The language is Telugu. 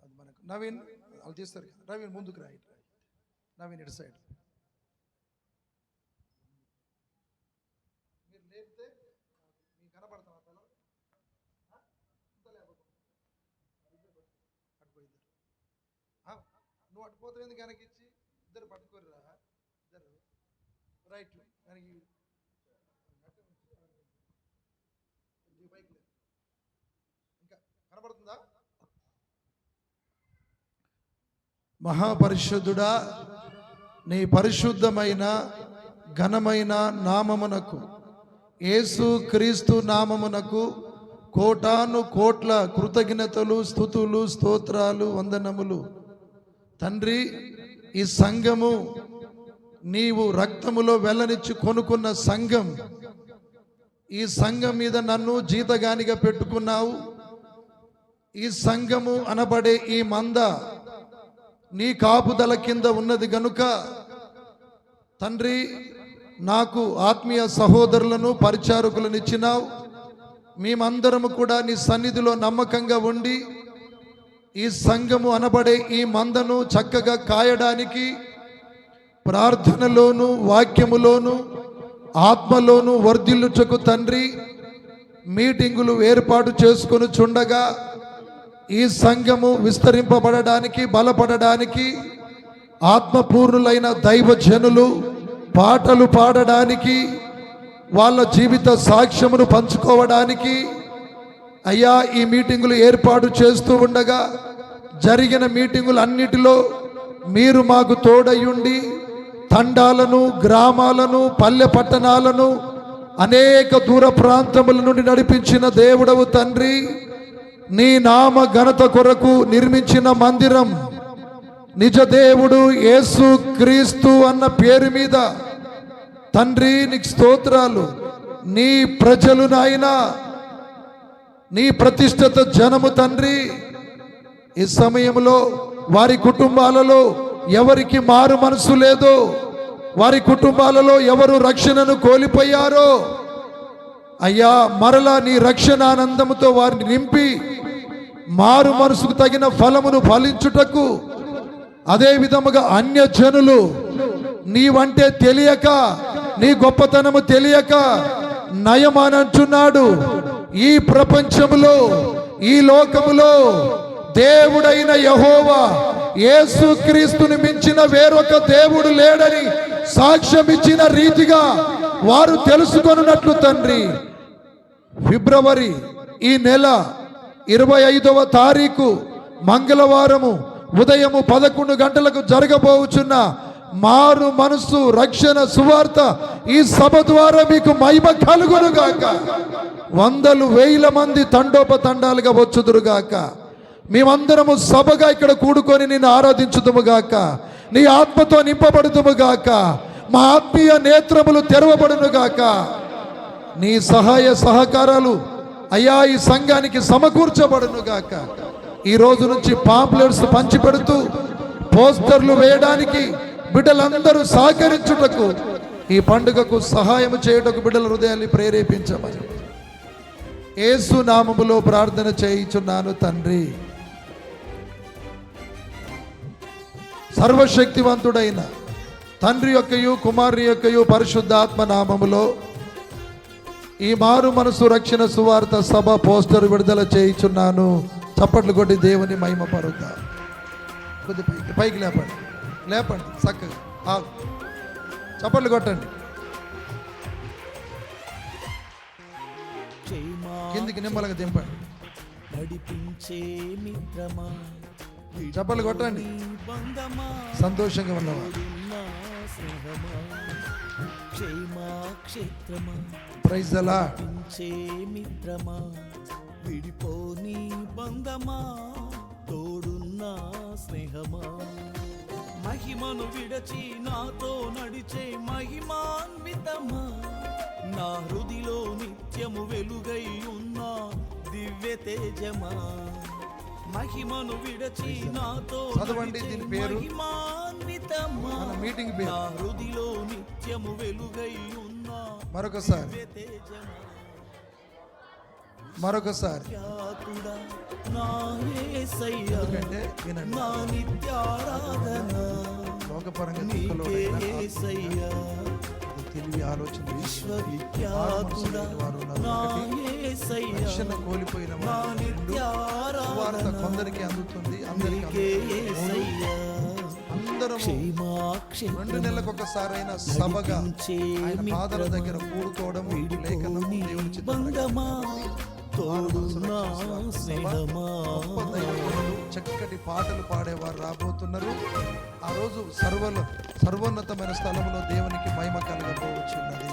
అది మనకు. నవీన్ వాళ్ళు తీస్తారు కదా. నవీన్ ముందుకు రైట్ ఇటు నవీన్ ఇటు సైడ్. మీరు లేపితే మీకు కనపడతాం ఆ పిల్లలు? అటుపోయిద్దరు నువ్వు అటుపోతే ఎందుకు వెనకిచ్చి ఇచ్చి? ఇద్దరు పట్టుకోరురా. ఇద్దరు. రైట్. వెనక్కి అటు నుంచి కొంచెం పైకి లేదు ఇంకా కనబడుతుందా మహాపరిశుద్ధుడా నీ పరిశుద్ధమైన ఘనమైన నామమునకు యేసు క్రీస్తు నామమునకు కోటాను కోట్ల కృతజ్ఞతలు స్థుతులు స్తోత్రాలు వందనములు. తండ్రి ఈ సంఘము నీవు రక్తములో వెళ్ళనిచ్చి కొనుక్కున్న సంఘం. ఈ సంఘం మీద నన్ను జీతగానిగా పెట్టుకున్నావు. ఈ సంఘము అనబడే ఈ మంద నీ కాపుదల కింద ఉన్నది గనుక తండ్రి నాకు ఆత్మీయ సహోదరులను పరిచారకులను ఇచ్చినావు. మేమందరము కూడా నీ సన్నిధిలో నమ్మకంగా ఉండి ఈ సంఘము అనబడే ఈ మందను చక్కగా కాయడానికి ప్రార్థనలోను వాక్యములోను ఆత్మలోను వర్ధిల్లుచకు తండ్రి మీటింగులు ఏర్పాటు చేసుకొని చుండగా ఈ సంఘము విస్తరింపబడడానికి బలపడడానికి ఆత్మపూర్ణులైన దైవజనులు పాటలు పాడడానికి వాళ్ళ జీవిత సాక్ష్యమును పంచుకోవడానికి అయ్యా ఈ మీటింగులు ఏర్పాటు చేస్తూ ఉండగా జరిగిన మీటింగులు అన్నిటిలో మీరు మాకు తోడయుండి తండాలను గ్రామాలను పల్లె పట్టణాలను అనేక దూర ప్రాంతముల నుండి నడిపించిన దేవుడవు తండ్రి. నీ నామ ఘనత కొరకు నిర్మించిన మందిరం. నిజ దేవుడు యేసు క్రీస్తు అన్న పేరు మీద తండ్రి నీకు స్తోత్రాలు. నీ ప్రజలు నాయన నీ ప్రతిష్ఠిత జనము తండ్రి ఈ సమయంలో వారి కుటుంబాలలో ఎవరికి మారు మనసు లేదో వారి కుటుంబాలలో ఎవరు రక్షణను కోల్పోయారో అయ్యా మరలా నీ రక్షణ ఆనందంతో వారిని నింపి మారు మనసుకు తగిన ఫలమును ఫలించుటకు అదే విధముగా అన్యజనులు నీవంటే తెలియక నీ గొప్పతనము తెలియక నయమానంటున్నాడు. ఈ ప్రపంచములో ఈ లోకములో దేవుడైన యహోవా యేసుక్రీస్తుని మించిన వేరొక దేవుడు లేడని సాక్ష్యం ఇచ్చిన రీతిగా వారు తెలుసుకొనున్నట్లు తండ్రి. ఫిబ్రవరి ఈ నెల ఇరవై ఐదవ తారీఖు మంగళవారము ఉదయము పదకొండు గంటలకు జరగబోచున్న మారు మనసు రక్షణ సువార్త ఈ సభ ద్వారా మీకు మహిమ కలుగునుగాక. వందలు వేల మంది తండోపతండాలుగా వచ్చుదురుగాక. మేమందరము సభగా ఇక్కడ కూడుకొని నిన్ను ఆరాధించుదుముగాక. నీ ఆత్మతో నింపబడుదుముగాక. మా ఆత్మీయ నేత్రములు తెరవబడునుగాక. నీ సహాయ సహకారాలు అయ్యా ఈ సంఘానికి సమకూర్చబడును గాక ఈ రోజు నుంచి పాంప్లెట్స్ పంచిపెడుతూ పోస్టర్లు వేయడానికి బిడ్డలందరూ సహకరించుటకు ఈ పండుగకు సహాయం చేయుటకు బిడ్డల హృదయాన్ని ప్రేరేపించమని. ఏసు నామములో ప్రార్థన చేయుచున్నాను తండ్రి. సర్వశక్తివంతుడైన తండ్రి యొక్కయు కుమారుని యొక్కయు పరిశుద్ధాత్మ నామములో ఈ మారు మనసు రక్షణ సువార్త సభ పోస్టర్ విడుదల చేయించున్నాను. చప్పట్లు కొట్టి దేవుని మహిమ పరుద్దా కొద్ది పైకి పైకి లేపండి. లేపండి చక్కగా. చప్పట్లు కొట్టండి. కిందికి నిమ్మలగా దింపండి. నడిపించే మిత్రమా? చప్పట్లు కొట్టండి. సంతోషంగా ఉన్నవా ఉన్న స్నేహమా క్షేమా క్షేత్రమా ప్రైజ్ అలా. నడిపించే మిత్రమా? విడిపోని బంధమా? తోడున్న స్నేహమా? మహిమను విడచి నాతో నడిచే మహిమాన్వితమా? నా హృదిలో నిత్యము వెలుగై ఉన్న దివ్య తేజమా? మహిమను విడచి నాతో చదవండి నడిచే దీని పేరు. మహిమాన్వితమా మీటింగ్ పేరు నా హృదిలో నిత్యము వెలుగై ఉన్న. మరొకసారి. మరొకసారి. నా యేసయ్య ఎందుకంటే వినండి. నా నిత్యారాధన. లోకపరంగా నీకే తిక్కలోడైన యేసయ్య తెలివి ఆలోచన రక్షణ కోల్పోయిన నా వారు రెండు. సువార్త నిత్యారాధన కొందరికి అందుతుంది అందరికి అందరము రెండు నెలలకు ఒకసారైన సభగా ఆయన పాదాల దగ్గర దేవుని గొప్ప దైవజనులు, చక్కటి పాటలు పాడేవారు రాబోతున్నారు. ఆ రోజు సర్వ సర్వోన్నతమైన స్థలంలో దేవునికి మహిమ కలగబోవచ్చున్నది.